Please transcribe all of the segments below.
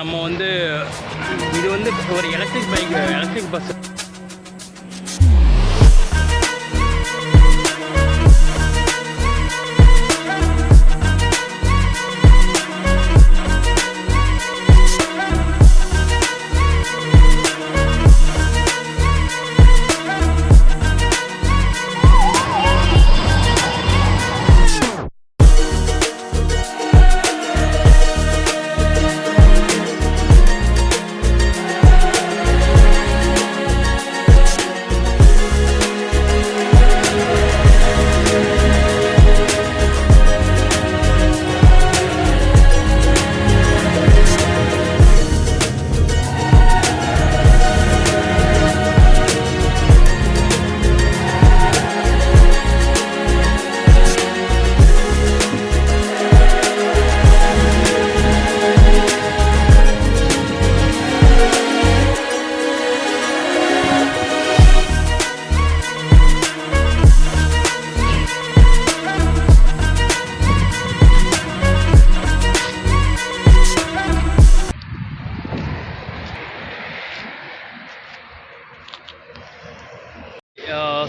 நம்ம வந்து இது வந்து ஒரு electric bike electric bus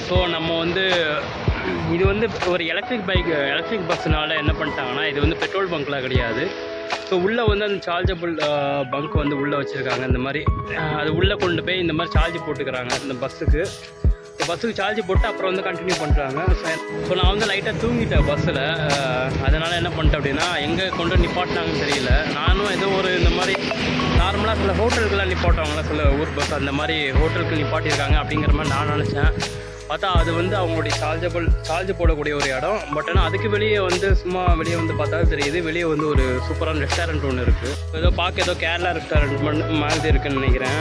so நம்ம வந்து இது வந்து ஒரு எலக்ட்ரிக் பைக் எலக்ட்ரிக் பஸ்னால் என்ன பண்ணிட்டாங்கன்னா இது வந்து பெட்ரோல் பங்க்லாம் கிடையாது. ஸோ உள்ளே வந்து அந்த சார்ஜபிள் பங்க் வந்து உள்ளே வச்சுருக்காங்க. இந்த மாதிரி அது உள்ளே கொண்டு போய் இந்த மாதிரி சார்ஜ் போட்டுக்கிறாங்க இந்த பஸ்ஸுக்கு பஸ்ஸுக்கு சார்ஜ் போட்டு அப்புறம் வந்து கண்டினியூ பண்ணுறாங்க ஸோ நான் வந்து லைட்டாக தூங்கிட்டேன் பஸ்ஸில். அதனால் என்ன பண்ணிட்டேன் அப்படின்னா எங்கே கொண்டு நிப்பாட்டினாங்கன்னு தெரியல. நானும் ஏதோ ஒரு இந்த மாதிரி நார்மலாக சில ஹோட்டலுக்குலாம் நிப்பாட்டுவாங்களா சில ஊர் பஸ் அந்த மாதிரி ஹோட்டலுக்கு நிப்பாட்டியிருக்காங்க அப்படிங்கிற மாதிரி நான் நினச்சேன். பார்த்தா அது வந்து அவங்களுடைய சார்ஜபிள் சார்ஜ் போடக்கூடிய ஒரு இடம். பட் ஆனால் அதுக்கு வெளியே வந்து சும்மா வெளியே வந்து பார்த்தா தெரியுது. வெளியே வந்து ஒரு சூப்பரான ரெஸ்டாரண்ட் ஒன்று இருக்குது ஏதோ பார்க்க ஏதோ கேரளா ரெஸ்டாரண்ட் மாதிரி இருக்குன்னு நினைக்கிறேன்.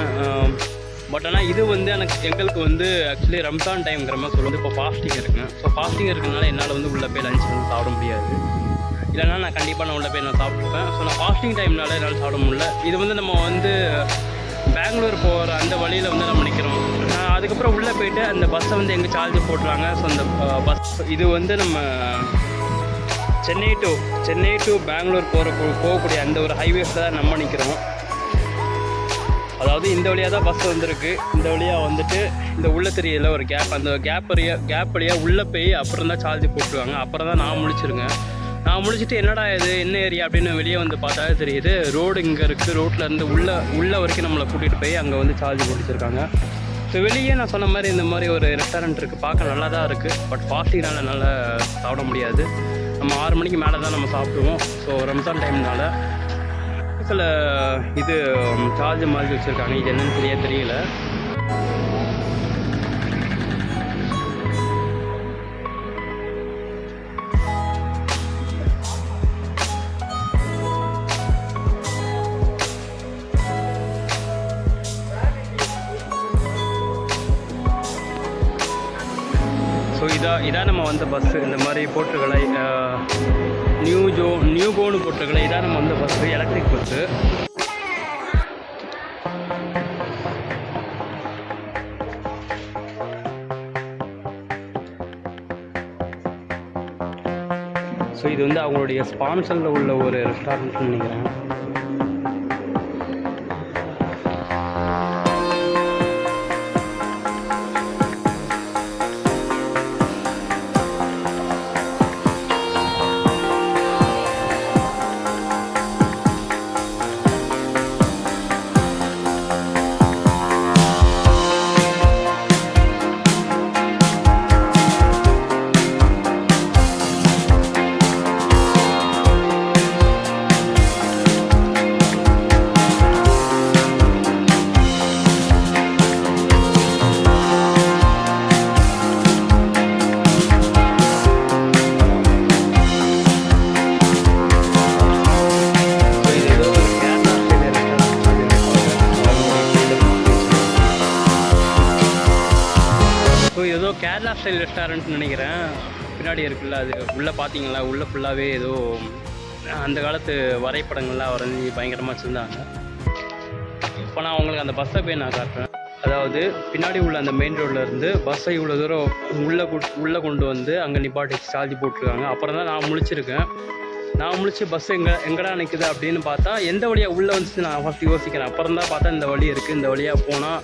பட் ஆனால் இது வந்து எனக்கு எங்களுக்கு வந்து ஆக்சுவலி ரம்ஜான் டைம்ங்கிற மாதிரி சொல்லுவது இப்போ ஃபாஸ்டிங் இருக்குங்க. ஸோ ஃபாஸ்டிங் இருக்கிறதுனால என்னால் வந்து உள்ளே போய் லஞ்ச் வந்து சாப்பிட முடியாது. இல்லைன்னா நான் கண்டிப்பாக நான் உள்ளே போய் நான் சாப்பிட்ருப்பேன் ஸோ நான் ஃபாஸ்டிங் டைம்னால என்னால் சாப்பிட முடியல. இது வந்து நம்ம வந்து பெங்களூர் போகிற அந்த வழியில் வந்து நம்ம நிற்கிறோம் நான் அதுக்கப்புறம் உள்ளே போயிட்டு அந்த பஸ்ஸை வந்து எங்கே சார்ஜ் போட்டுறாங்க. ஸோ அந்த பஸ் இது வந்து நம்ம சென்னை டு சென்னை டு பெங்களூர் போகிற போகக்கூடிய அந்த ஒரு ஹைவேஸில் தான் நம்ம நிற்கிறோம் அதாவது இந்த வழியாக தான் பஸ் வந்திருக்கு. இந்த வழியாக வந்துட்டு இந்த உள்ள தெரியல ஒரு கேப் அந்த கேப் கேப் வழியாக உள்ளே போய் அப்புறம் தான் சார்ஜ் போட்டுருவாங்க. அப்புறம் தான் நான் முடிச்சிருக்கேன் நான் முடிச்சுட்டு என்னடா இது என்ன ஏரியா அப்படின்னு வெளியே வந்து பார்த்தா தெரியுது ரோடு இங்கே இருக்குது ரோட்டில் இருந்து உள்ளே உள்ளே வரைக்கும் நம்மளை கூட்டிகிட்டு போய் அங்கே வந்து சார்ஜ் போட்டுச்சிருக்காங்க. ஸோ வெளியே நான் சொன்ன மாதிரி இந்த மாதிரி ஒரு ரெஸ்டாரண்ட் இருக்குது பார்க்க நல்லா தான் இருக்குது பட் ஃபாஸ்டிங்னால நல்லா சாப்பிட முடியாது. நம்ம ஆறு மணிக்கு மேலே தான் நம்ம சாப்பிடுவோம். ஸோ ரம்ஜான் டைம்னால பக்கத்தில் இது சார்ஜ் மாதிரி வச்சுருக்காங்க. இது என்னன்னு சரியாக தெரியல. ஸோ இதா இதான் நம்ம வந்த பஸ்ஸு இந்த மாதிரி போட்டுகளை நியூ ஜோ நியூ போர்னு போட்டுகளை இதான் நம்ம வந்து பஸ்ஸு எலக்ட்ரிக் பஸ்ஸு ஸோ இது வந்து அவங்களுடைய ஸ்பான்சரில் உள்ள ஒரு ரெஸ்டாரண்ட்னு நினைக்கிறேன். பின்னாடி இருக்குல்ல அது உள்ளே பார்த்தீங்களா உள்ளே ஃபுல்லாகவே ஏதோ அந்த காலத்து வரைபடங்கள்லாம் வரைஞ்சி பயங்கரமாக வச்சுருந்தாங்க. இப்போ நான் அவங்களுக்கு அந்த பஸ்ஸை போய் நான் காட்டுறேன். அதாவது பின்னாடி உள்ள அந்த மெயின் ரோட்டில் இருந்து பஸ்ஸை இவ்வளோ தூரம் உள்ளே உள்ளே கொண்டு வந்து அங்கே நிப்பாட்டி சார்ஜ் போட்டிருக்காங்க. அப்புறம் தான் நான் முழிச்சிருக்கேன். நான் முழிச்சு பஸ் எங்கே எங்கடா நிற்குது அப்படின்னு பார்த்தா எந்த வழியாக உள்ளே வந்துச்சு நான் ஃபஸ்ட் யோசிக்கிறேன். அப்புறம் தான் பார்த்தா இந்த வழி இருக்குது இந்த வழியாக போனால்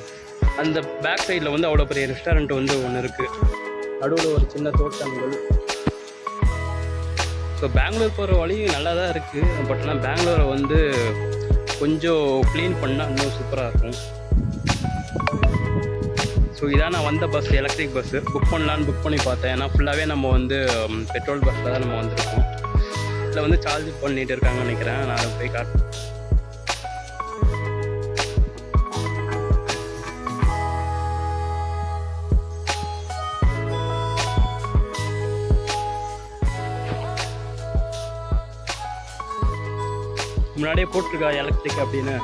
அந்த பேக் சைடில் வந்து அவ்வளோ பெரிய ரெஸ்டாரண்ட் வந்து ஒன்று இருக்குது நடுவில் ஒரு சின்ன தோட்டங்கள். ஸோ பெங்களூர் போகிற வழி நல்லா தான் இருக்குது பட் ஆனால் பெங்களூரை வந்து கொஞ்சம் க்ளீன் பண்ணால் இன்னும் சூப்பராக இருக்கும். ஸோ இதான் நான் வந்த பஸ் எலக்ட்ரிக் பஸ்ஸு புக் பண்ணலான்னு புக் பண்ணி பார்த்தேன். ஏன்னா ஃபுல்லாகவே நம்ம வந்து பெட்ரோல் பஸ்ஸில் தான் நம்ம வந்திருக்கோம். இதில் வந்து சார்ஜ் பண்ணிட்டு இருக்காங்கன்னு நினைக்கிறேன். நான் போய் காட்டு முன்னாடியே போட்டிருக்கா எலக்ட்ரிக் அப்படின்னு?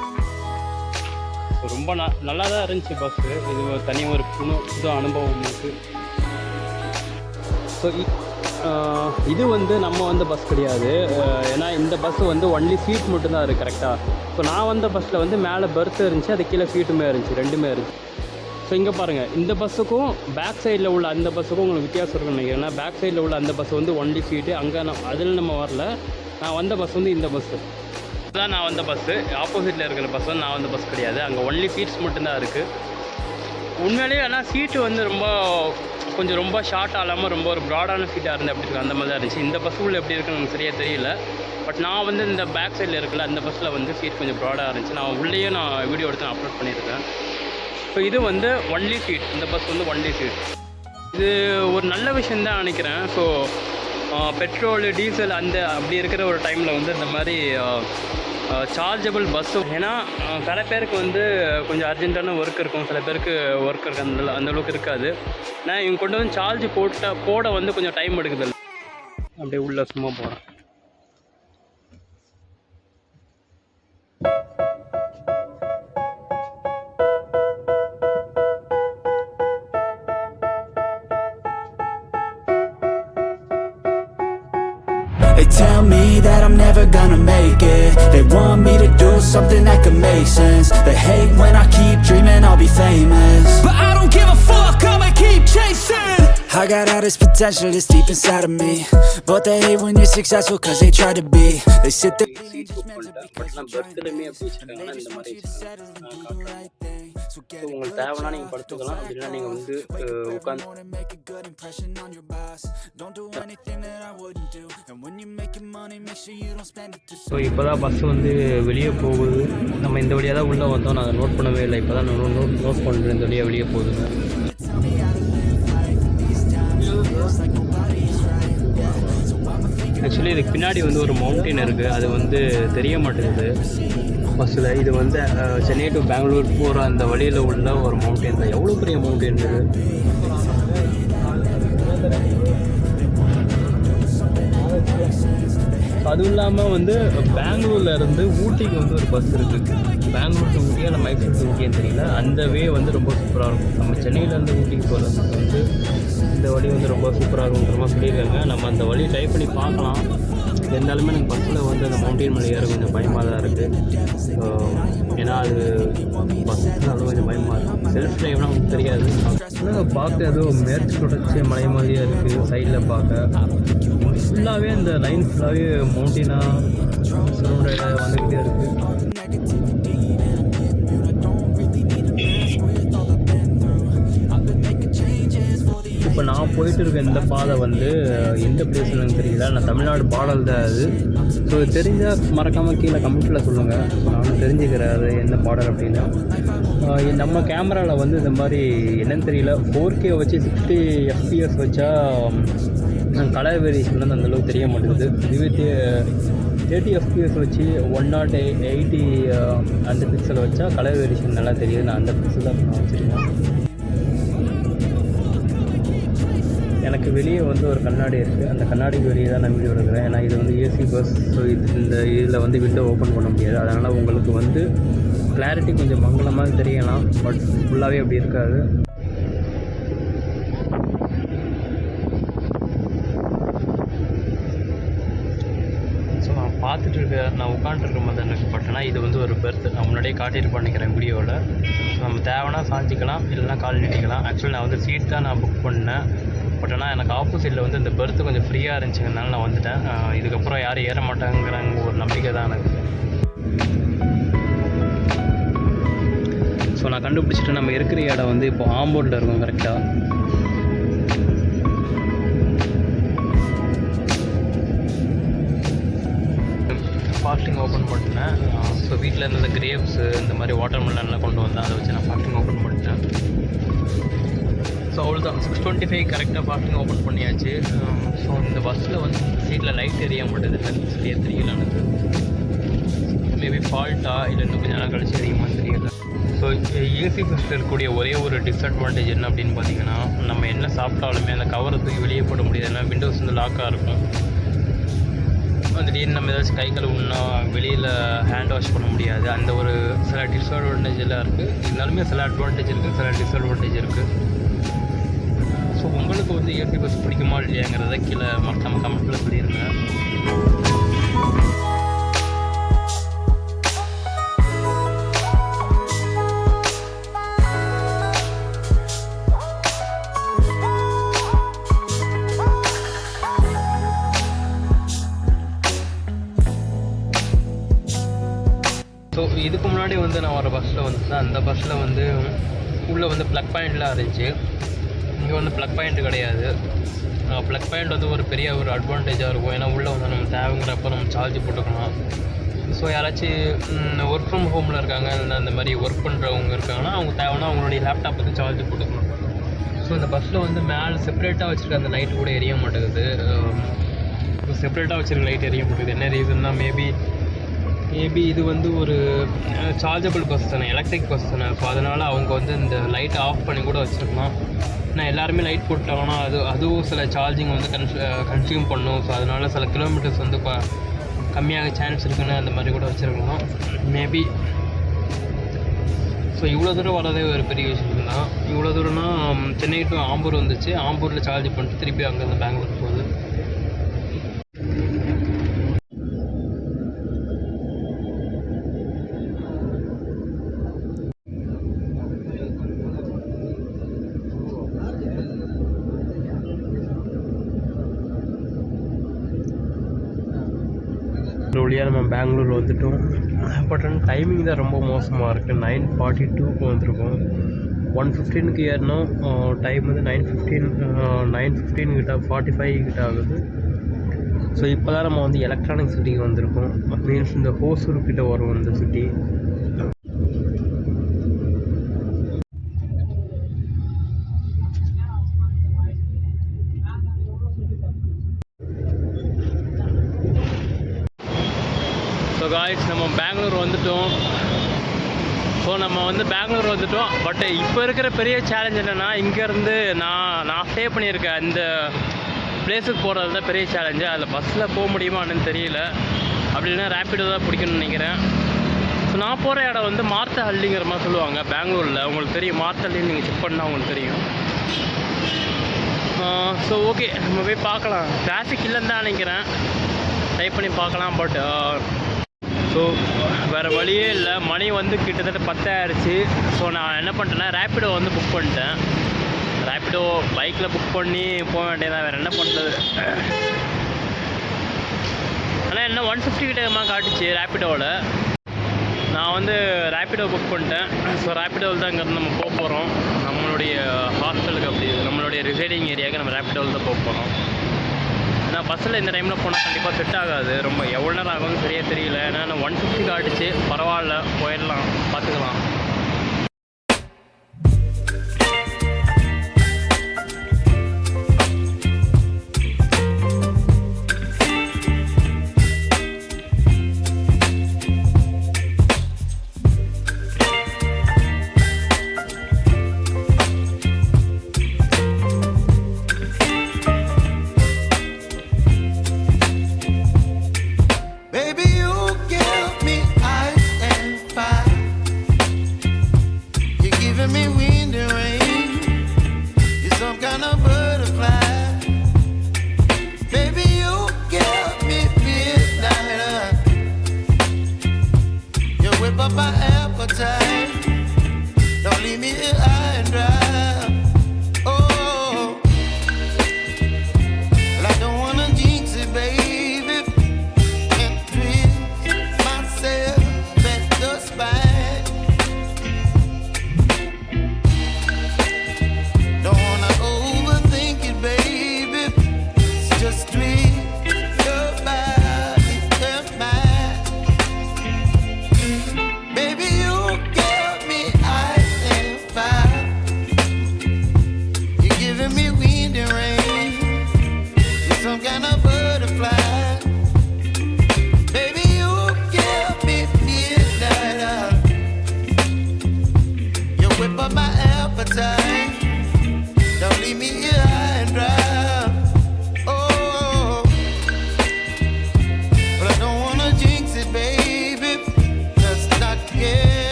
ரொம்ப ந நல்லா தான் இருந்துச்சு பஸ்ஸு இது தனி ஒரு புது புது அனுபவம் இருக்குது ஸோ இது வந்து நம்ம வந்த பஸ் கிடையாது. ஏன்னா இந்த பஸ் வந்து ஒன்லி சீட் மட்டும்தான் இருக்குது கரெக்டாக ஸோ நான் வந்த பஸ்ஸில் வந்து மேலே பெர்த் இருந்துச்சு அது கீழே சீட்டுமே இருந்துச்சு ரெண்டுமே இருந்துச்சு. ஸோ இங்கே பாருங்கள் இந்த பஸ்ஸுக்கும் பேக் சைடில் உள்ள அந்த பஸ்ஸுக்கும் உங்களுக்கு வித்தியாசம் இருக்குன்னு நினைக்கிறேன். ஏன்னா பேக் சைடில் உள்ள அந்த பஸ் வந்து ஒன்லி சீட்டு அங்கே நம்ம அதில் நம்ம வரல. நான் வந்த பஸ் வந்து இந்த பஸ்ஸு தான் நான் வந்த பஸ்ஸு ஆப்போசிட்டில் இருக்கிற பஸ் தான் நான் வந்த பஸ் கிடையாது. அங்கே ஒன்லி சீட்ஸ் மட்டும்தான் இருக்குது உண்மையிலேயே ஆனால் சீட்டு வந்து ரொம்ப கொஞ்சம் ரொம்ப ஷார்ட் ஆகாமல் ரொம்ப ஒரு ப்ராடான சீட்டாக இருந்து அப்படி இருக்கு அந்த மாதிரி தான் இருந்துச்சு. இந்த பஸ் எப்படி இருக்குன்னு எனக்கு சரியாக தெரியல. பட் நான் வந்து இந்த பேக் சைடில் இருக்கல அந்த பஸ்ஸில் வந்து சீட் கொஞ்சம் ப்ராடாக இருந்துச்சு. நான் உள்ளேயே நான் வீடியோ எடுத்து நான் அப்லோட் பண்ணியிருக்கேன். ஸோ இது வந்து ஒன்லி சீட் இந்த பஸ் வந்து ஒன்லி சீட் இது ஒரு நல்ல விஷயம் தான் நினைக்கிறேன். ஸோ பெட்ரோல் டீசல் அந்த அப்படி இருக்கிற ஒரு டைமில் வந்து இந்த மாதிரி சார்ஜபிள் பஸ்ஸு ஏன்னா சில பேருக்கு வந்து கொஞ்சம் அர்ஜென்ட்டான ஒர்க் இருக்கும். சில பேருக்கு ஒர்க் இருக்கு அந்த அந்த அளவுக்கு இருக்காது. நான் இவங்க கொண்டு வந்து சார்ஜ் போட்டால் போட வந்து கொஞ்சம் டைம் எடுக்குது அப்படியே உள்ளே சும்மா போகிறேன் They hate when I keep dreaming I'll be famous I got all this potential that's deep inside of me But they hate when you're successful cause they try to be They sit there seat book பண்ணிட்டேன் but நான் பர்த்லேயுமே எப்படி வச்சுருக்காங்கன்னா இந்த மாதிரி வச்சுருக்காங்க so உங்களுக்கு தேவைன்னா நீங்கள் படுத்துக்கலாம் அப்படின்னா நீங்கள் வந்து உட்காந்து wanna make a good impression on your boss Don't do anything that I wouldn't do And when you're making money, make sure you don't spend it too so இப்போ தான் பஸ் வந்து வெளியே போகுது நம்ம இந்த வழியாக தான் உள்ளே வந்தோம் நாங்கள் நோட் பண்ணவே இல்லை இப்போ தான் நோட் நோட் நோட் பண்ணுறேன் இந்த வழியாக வெளியே போகுதுங்க ஆக்சுவலி இதுக்கு பின்னாடி வந்து ஒரு மவுண்டைன் இருக்குது அது வந்து தெரிய மாட்டேங்குது. பஸ்ஸில் இது வந்து சென்னை டு பெங்களூர் போகிற அந்த வழியில் உள்ள ஒரு மவுண்டைன் தான். எவ்வளோ பெரிய மவுண்டைன் இது? அதுவும் இல்லாமல் வந்து பெங்களூர்லேருந்து ஊட்டிக்கு வந்து ஒரு பஸ் இருக்குது பெங்களூர் டு ஊட்டியா இல்லை மைசூர் டு ஊட்டியான்னு தெரியல அந்த வே வந்து ரொம்ப சூப்பராக இருக்கும். நம்ம சென்னையிலேருந்து ஊட்டிக்கு போகிற வந்து இந்த வழி வந்து ரொம்ப சூப்பராக இருக்குங்கிற மாதிரி சொல்லியிருக்காங்க. நம்ம அந்த வழி ட்ரை பண்ணி பார்க்கலாம். இருந்தாலுமே எனக்கு பஸ்ஸில் வந்து அந்த மவுண்டைன் மலை ஏற கொஞ்சம் பயமாக தான் இருக்குது ஏன்னா அது பஸ்ஸுனாலும் கொஞ்சம் பயமாக இருக்கும் செல்ஃப் ட்ரைவ்லாம் நமக்கு தெரியாது. ஆனால் பார்க்க ஏதோ மேற்கு தொடர்ச்சி மலை மாதிரியாக இருக்குது சைடில் பார்க்க. ஃபுல்லாகவே அந்த லைன் ஃபுல்லாகவே மவுண்டெயினாக சரௌண்டடாக வந்துக்கிட்டே இருக்குது நான் போயிட்டு இருக்க இந்த பாதை வந்து எந்த பிளேஸ்னு எனக்கு தெரியல. நான் தமிழ்நாடு பாடல் தான் அது. ஸோ தெரிஞ்சால் மறக்காமல் கீழே கமெண்ட்டில் சொல்லுங்கள் நானும் தெரிஞ்சுக்கிறேன் அது என்ன பாடல் அப்படின்னா நம்ம கேமராவில் வந்து இந்த மாதிரி என்னன்னு தெரியல ஃபோர் கே வச்சு சிக்ஸ்டி எஃப்பிஎஸ் வச்சா கலர் வேரியேஷன் வந்து அந்தளவுக்கு தெரிய மாட்டேங்குது. இதுவே தேர்ட்டி எஃப்பிஎஸ் வச்சு ஒன் நாட் எயிட்டி அந்த பிக்சல் வச்சா கலர் வேரியேஷன் நல்லா தெரியுது. நான் அந்த பிக்சல் தான் நான் வச்சுருக்கேன். எனக்கு வெளியே வந்து ஒரு கண்ணாடி இருக்குது அந்த கண்ணாடிக்கு வெளியே தான் நான் வீடியோ எடுக்கிறேன். ஏன்னா இது வந்து ஏசி பஸ் ஸோ இது இந்த இதில் வந்து விண்டோ ஓப்பன் பண்ண முடியாது. அதனால் உங்களுக்கு வந்து கிளாரிட்டி கொஞ்சம் மங்களமாக தெரியலாம். பட் ஃபுல்லாகவே அப்படி இருக்காது. ஸோ நான் பார்த்துட்டு இருக்க நான் உட்காந்துருக்கும் போது எனக்கு பட்டனா இது வந்து ஒரு பெர்த் நான் முன்னாடியே காட்டியிருப்பான்னு நினைக்கிறேன் வீடியோவில் ஸோ நம்ம தேவைன்னா சாஞ்சிக்கலாம் இல்லைன்னா கால் நீட்டிக்கலாம். ஆக்சுவலி நான் வந்து சீட் தான் நான் புக் பண்ணேன். பட் ஆனால் எனக்கு ஆப்போசிட்டில் வந்து இந்த பெர்த்து கொஞ்சம் ஃப்ரீயாக இருந்துச்சுங்கனால நான் வந்துட்டேன். இதுக்கப்புறம் யாரும் ஏற மாட்டாங்கிறாங்க ஒரு நம்பிக்கை தான் எனக்கு. ஸோ நான் கண்டுபிடிச்சிட்டு நம்ம இருக்கிற இடம் வந்து இப்போ ஆம்பூரில் இருக்கும் கரெக்டாக ஃபாஸ்டிங் ஓப்பன் பண்ணிட்டேன். ஸோ வீட்டில் இருந்த கிரேப்ஸு இந்த மாதிரி வாட்டர் மெலன்லாம் கொண்டு வந்தேன் அதை வச்சு நான் ஃபாஸ்டிங் ஓப்பன் பண்ணிட்டேன். ஸோ அவ்வளோதான் சிக்ஸ் டுவெண்ட்டி ஃபைவ் கரெக்டாக பார்க்கிங் ஓப்பன் பண்ணியாச்சு. Um, ஸோ இந்த பஸ்ஸில் வந்து சீட்டில் லைட் எரிய மாட்டேது. சரியாக தெரியல எனக்கு. மேபி ஃபால்ட்டா இல்லை இன்னும் கொஞ்சம் நாள் கழிச்சு எரியுமான்னு தெரியல. ஸோ ஏசி பஸ்ஸில் இருக்கக்கூடிய ஒரே ஒரு டிஸ்அட்வான்டேஜ் என்ன அப்படின்னு பார்த்தீங்கன்னா நம்ம என்ன சாப்பிட்டாலுமே அந்த கவரை தூக்கி வெளியே போட முடியாது. ஏன்னா விண்டோஸ் வந்து லாக்காக இருக்கும். திடீர்னு நம்ம ஏதாச்சும் கை கழுவுனா வெளியில் ஹேண்ட் வாஷ் பண்ண முடியாது. அந்த ஒரு சில டிஸ்அட்வான்டேஜ் எல்லாம் இருக்குது இருந்தாலுமே சில அட்வான்டேஜ் இருக்குது சில டிஸ்அட்வான்டேஜ் இருக்குது உங்களுக்கு வந்து இயற்கை பஸ் பிடிக்குமா இல்லையாங்கிறத கீழே மறக்காம கமெண்ட்டில் சொல்லிடுங்க ஸோ இதுக்கு முன்னாடி வந்து நான் ஒரு பஸ்ஸில் வந்து அந்த பஸ்ஸில் வந்து உள்ளே வந்து ப்ளக் பாயிண்ட்லாம் இருந்துச்சு. இங்கே வந்து ப்ளக் பாயிண்ட் கிடையாது. ப்ளக் பாயிண்ட் வந்து ஒரு பெரிய ஒரு அட்வான்டேஜாக இருக்கும். ஏன்னா உள்ளே வந்து நம்ம தேவைங்கிறப்ப நம்ம சார்ஜ் போட்டுக்கலாம். ஸோ யாராச்சும் ஒர்க் ஃப்ரம் ஹோமில் இருக்காங்க இல்லை அந்த மாதிரி ஒர்க் பண்ணுறவங்க இருக்காங்கன்னா அவங்க தேவைன்னா அவங்களுடைய லேப்டாப் வந்து சார்ஜ் போட்டுக்கணும் ஸோ இந்த பஸ்ஸில் வந்து மேலே செப்பரேட்டாக வச்சுருக்க அந்த லைட் கூட எரிய மாட்டேங்குது. செப்பரேட்டாக வச்சுருக்க லைட் எரிய மாட்டேங்குது. என்ன ரீசன்னா மேபி மேபி இது வந்து ஒரு சார்ஜபிள் பஸ் தானே எலக்ட்ரிக் பஸ் தானே. ஸோ அதனால் அவங்க வந்து இந்த லைட்டை ஆஃப் பண்ணி கூட வச்சுருக்கலாம். நான் எல்லாருமே லைட் போட்டாங்கன்னா அது அதுவும் சில சார்ஜிங் வந்து கன்ஸ் கன்சியூம் பண்ணும். ஸோ அதனால் சில கிலோமீட்டர்ஸ் வந்து கம்மியாக சான்ஸ் இருக்குன்னு அந்த மாதிரி கூட வச்சுருக்கலாம். மேபி ஸோ இவ்வளோ தூரம் வரதே ஒரு பெரிய விஷயம் தான் இவ்வளோ தூரம்னா சென்னை டு ஆம்பூர் வந்துச்சு. ஆம்பூரில் சார்ஜ் பண்ணிட்டு திருப்பி அங்கேருந்து பெங்களூர் போகுது ஒரு வழியாக நம்ம பெங்களூர் வந்துட்டோம். பட் ஆனால் டைமிங் தான் ரொம்ப மோசமாக இருக்குது நைன் ஃபார்ட்டி டூக்கு வந்திருக்கோம். ஒன் ஃபிஃப்டீனுக்கு ஏறினோம். டைம் வந்து நைன் ஃபிஃப்டீன் நைன் ஃபிஃப்டீன் கிட்ட ஃபார்ட்டி ஃபைவ் கிட்ட ஆகுது. ஸோ இப்போ தான் நம்ம வந்து எலக்ட்ரானிக் சிட்டிக்கு வந்திருக்கோம். மீன்ஸ் இந்த ஹோசூர் கிட்ட வரும் இந்த சிட்டி ஸோ காய்ஸ் நம்ம பெங்களூர் வந்துட்டோம் ஸோ நம்ம வந்து பெங்களூர் வந்துட்டோம் பட் இப்போ இருக்கிற பெரிய சேலஞ்ச் என்னென்னா இங்கேருந்து நான் நான் ஸ்டே பண்ணியிருக்கேன் இந்த பிளேஸுக்கு போகிறது தான் பெரிய சேலஞ்சு அதில் பஸ்ஸில் போக முடியுமான்னு தெரியல. அப்படின்னா ரேப்பிடோ தான் பிடிக்கணும்னு நினைக்கிறேன். ஸோ நான் போகிற இடம் வந்து மார்த்தஹள்ளிங்கிற மாதிரி சொல்லுவாங்க பெங்களூரில். உங்களுக்கு தெரியும் மார்த்தஹள்ளின்னு நீங்கள் செக் பண்ணால் உங்களுக்கு தெரியும். ஸோ ஓகே நம்ம போய் பார்க்கலாம். டிராஃபிக் இல்லைன்னு தான் நினைக்கிறேன். ட்ரை பண்ணி பார்க்கலாம் பட் ஸோ வேறு வழியே இல்லை. மணி வந்து கிட்டத்தட்ட பத்தாயிருச்சு ஸோ நான் என்ன பண்ணிட்டேன்னா ரேப்பிடோ வந்து புக் பண்ணிட்டேன். ரேப்பிடோ பைக்கில் புக் பண்ணி போக வேண்டியதான் வேறு என்ன பண்ணுறது ஆனால் என்ன ஒன் ஃபிஃப்டி கிட்டமாக காட்டுச்சு ரேப்பிடோவில் நான் வந்து ரேப்பிடோ புக் பண்ணிட்டேன். ஸோ ரேப்பிடோவில் தான் இங்கேருந்து நம்ம போக போகிறோம் நம்மளுடைய ஹாஸ்டலுக்கு அப்படி நம்மளுடைய ரிசைடிங் ஏரியாவுக்கு நம்ம ரேப்பிடோவில் தான் போக போகிறோம் ஏன்னா பஸ்ஸில் இந்த டைமில் போனால் கண்டிப்பாக செட் ஆகாது. ரொம்ப எவ்வளோ நேரம் ஆகும்னு சரியாக தெரியல. ஏன்னா நான் ஒன் ஃபிஃப்டி காட்டுச்சு பரவாயில்ல. போயிடலாம். பார்த்துக்கலாம்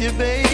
you, baby.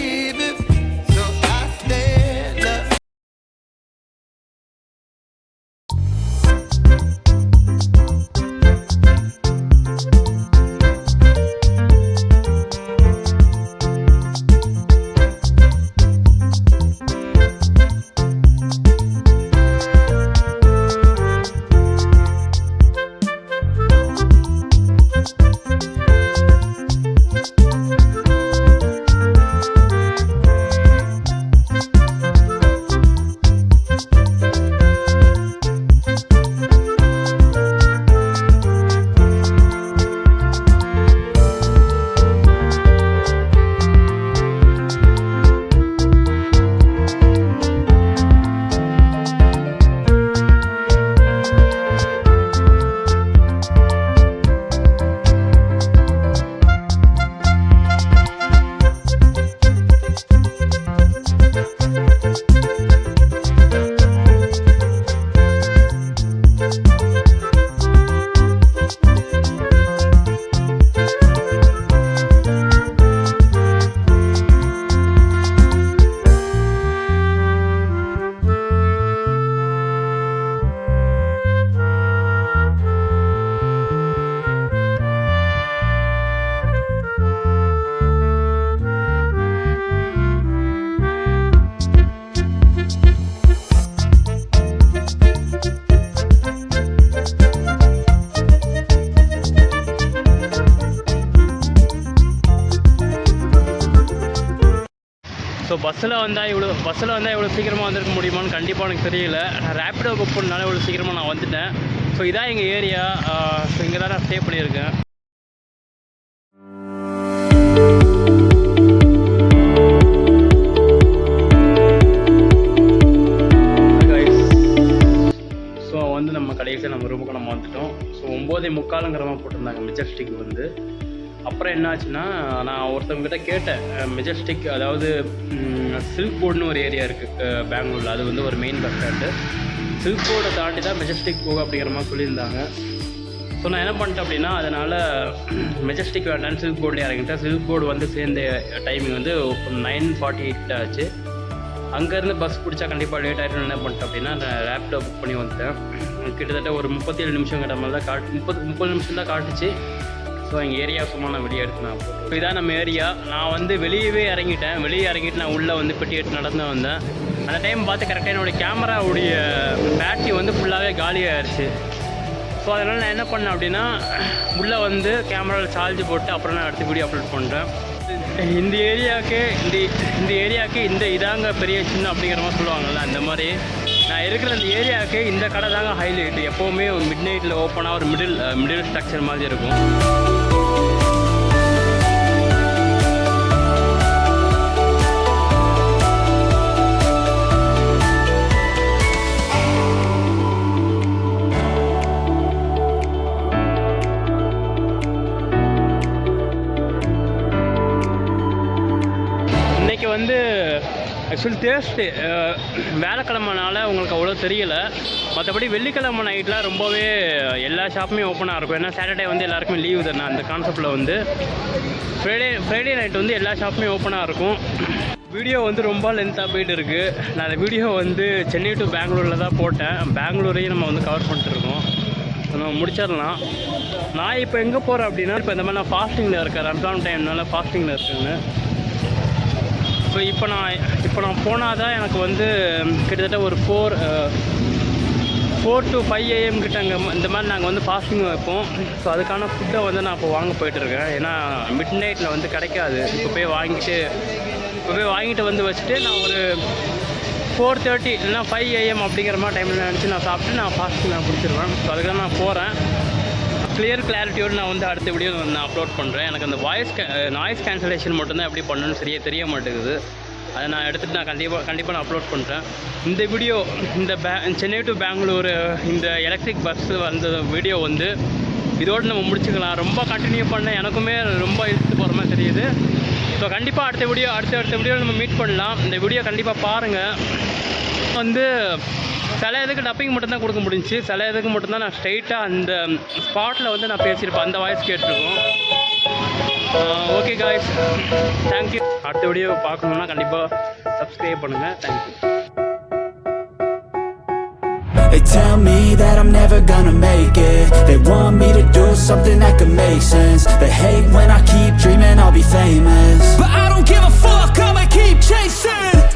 பஸ்ஸில் வந்தால் இவ்வளோ சீக்கிரமாக வந்திருக்க முடியுமான்னு கண்டிப்பாக எனக்கு தெரியல. நான் ரேப்பிடோ புக் பண்ணனால இவ்வளோ சீக்கிரமாக நான் வந்துட்டேன். ஸோ இதான் எங்கள் ஏரியா ஸோ இங்கே தான் நான் ஸ்டே பண்ணியிருக்கேன். ஸோ வந்து நம்ம கடைசியாக நம்ம ரூமுக்கு நம்ம வந்துட்டோம். ஸோ ஒம்போதே முக்காலங்கிறமாக போட்டிருந்தாங்க. மெஜஸ்டிக் வந்து. அப்புறம் என்னாச்சுன்னா நான் ஒருத்தவங்ககிட்ட கேட்டேன். மெஜஸ்டிக் அதாவது சில்க் போர்டுன்னு ஒரு ஏரியா இருக்குது பெங்களூரில் அது வந்து ஒரு மெயின் பஸ் ஸ்டாண்டு சில்க் போர்டை தாண்டி தான் மெஜஸ்டிக் போக அப்படிங்கிற மாதிரி சொல்லியிருந்தாங்க. ஸோ நான் என்ன பண்ணிட்டேன் அப்படின்னா அதனால் மெஜஸ்டிக் வேண்டான்னு சில்க் போர்டில் இறங்கிட்டேன். சில்க் போர்டு வந்து சேர்ந்த டைமிங் வந்து நைன் ஃபார்ட்டி எயிட் ஆச்சு. அங்கேருந்து பஸ் பிடிச்சா கண்டிப்பாக லேட் ஆகிட்டு என்ன பண்ணிட்டேன் அப்படின்னா நான் ரேப்பில் புக் பண்ணி வந்துட்டேன். கிட்டத்தட்ட ஒரு முப்பத்தேழு நிமிஷம் கிட்ட மாதிரி தான் காட்டு முப்பது முப்பது நிமிஷம் தான் காட்டுச்சு. ஸோ எங்கள் ஏரியா சும்மா நான் வெளியே எடுத்து நான் இப்போ இதான் நம்ம ஏரியா. நான் வந்து வெளியவே இறங்கிட்டேன். வெளியே இறங்கிட்டு நான் உள்ளே வந்து பெட்டி எடுத்து நடந்து வந்தேன். அந்த டைம் பார்த்து கரெக்டாக என்னுடைய கேமராவுடைய பேட்டரி வந்து ஃபுல்லாகவே காலியாகிடுச்சு ஸோ அதனால் நான் என்ன பண்ணேன் அப்படின்னா உள்ளே வந்து கேமராவில் சார்ஜ் போட்டு அப்புறம் நான் அடுத்த வீடியோ அப்லோட் பண்ணுறேன் இந்த ஏரியாவுக்கு இந்த இந்த ஏரியாவுக்கு இந்த இதாங்க பெரிய சின்ன அப்படிங்கிற மாதிரி சொல்லுவாங்கல்ல அந்த மாதிரி. நான் இருக்கிற இந்த ஏரியாவுக்கு இந்த கடை தாங்க ஹைலைட் எப்போவுமே ஒரு மிட் நைட்டில் ஓப்பனாக ஒரு மிடில் மிடில் ஸ்ட்ரக்சர் மாதிரி இருக்கும். ஃபில் தேர்ஸ்டே uh, வேலைக்கிழமைனால உங்களுக்கு அவ்வளோ தெரியல. மற்றபடி வெள்ளிக்கிழமை நைட்டில் ரொம்பவே uh, எல்லா ஷாப்புமே ஓப்பனாக இருக்கும். ஏன்னா சாட்டர்டே வந்து எல்லாருக்குமே லீவு தானே அந்த கான்செப்டில் வந்து. ஃப்ரைடே ஃப்ரைடே நைட் வந்து எல்லா ஷாப்புமே ஓப்பனாக இருக்கும். வீடியோ வந்து ரொம்ப லென்த்தாக போயிட்டு இருக்குது நான் அந்த வீடியோ வந்து சென்னை டு பெங்களூரில் தான் போட்டேன். பெங்களூரையும் நம்ம வந்து கவர் பண்ணிட்டு இருக்கோம். நம்ம முடிச்சிடலாம். நான் இப்போ எங்கே போகிறேன் அப்படின்னா இப்போ இந்த மாதிரி நான் ஃபாஸ்டிங்கில் இருக்கேன். ரம்ஜான் டைம்னால ஃபாஸ்டிங்கில் இருக்குன்னு. ஸோ இப்போ நான் இப்போ நான் போனால் தான் எனக்கு வந்து கிட்டத்தட்ட ஒரு four four to five AM கிட்ட அங்கே இந்த மாதிரி நாங்கள் வந்து ஃபாஸ்டிங் வைப்போம். ஸோ அதுக்கான ஃபுட்டை வந்து நான் இப்போ வாங்க போயிட்டுருக்கேன் ஏன்னா மிட் நைட்டில் வந்து கிடைக்காது. இப்போ போய் வாங்கிட்டு இப்போ போய் வாங்கிட்டு வந்து வச்சுட்டு நான் ஒரு ஃபோர் தேர்ட்டி இல்லைனா ஃபைவ் ஏஎம் அப்படிங்கிற மாதிரி டைமில் நினச்சி நான் சாப்பிட்டு நான் ஃபாஸ்டிங் நான் பிடிச்சிருவேன் ஸோ அதுக்கு நான் போகிறேன் கிளியர் கிளாரிட்டியோடு நான் வந்து அடுத்த வீடியோ நான் அப்லோட் பண்ணுறேன் எனக்கு அந்த வாய்ஸ் நாய்ஸ் கேன்சலேஷன் மட்டும்தான் எப்படி பண்ணணும்னு சரியாக தெரிய மாட்டேங்குது. அதை நான் எடுத்துகிட்டு நான் கண்டிப்பாக கண்டிப்பாக நான் அப்லோட் பண்ணுறேன் இந்த வீடியோ இந்த பே சென்னை டு பெங்களூர் இந்த எலக்ட்ரிக் பஸ் வந்த வீடியோ வந்து இதோடு நம்ம முடிச்சுக்கலாம். ரொம்ப கண்டினியூ பண்ண எனக்குமே ரொம்ப இழுத்து போகிற மாதிரி தெரியுது. ஸோ கண்டிப்பாக அடுத்த வீடியோ அடுத்த அடுத்த வீடியோ நம்ம மீட் பண்ணலாம். இந்த வீடியோ கண்டிப்பாக பாருங்கள் வந்து சில இதுக்கு டப்பிங் மட்டும்தான் கொடுக்க முடிஞ்சுச்சு. சில இதுக்கு மட்டும்தான் நான் ஸ்ட்ரைட்டாக அந்த ஸ்பாட்டில் வந்து நான் பேசியிருப்பேன். அந்த வாய்ஸ் கேட்டிருக்கோம். ஓகே காய்ஸ் தேங்க்யூ அடுத்த வீடியோ பார்க்கணுன்னா கண்டிப்பாக சப்ஸ்கிரைப் பண்ணுங்கள் thank you They tell me that I'm never gonna make it. They want me to do something that could make sense. They hate when I keep dreaming I'll be famous.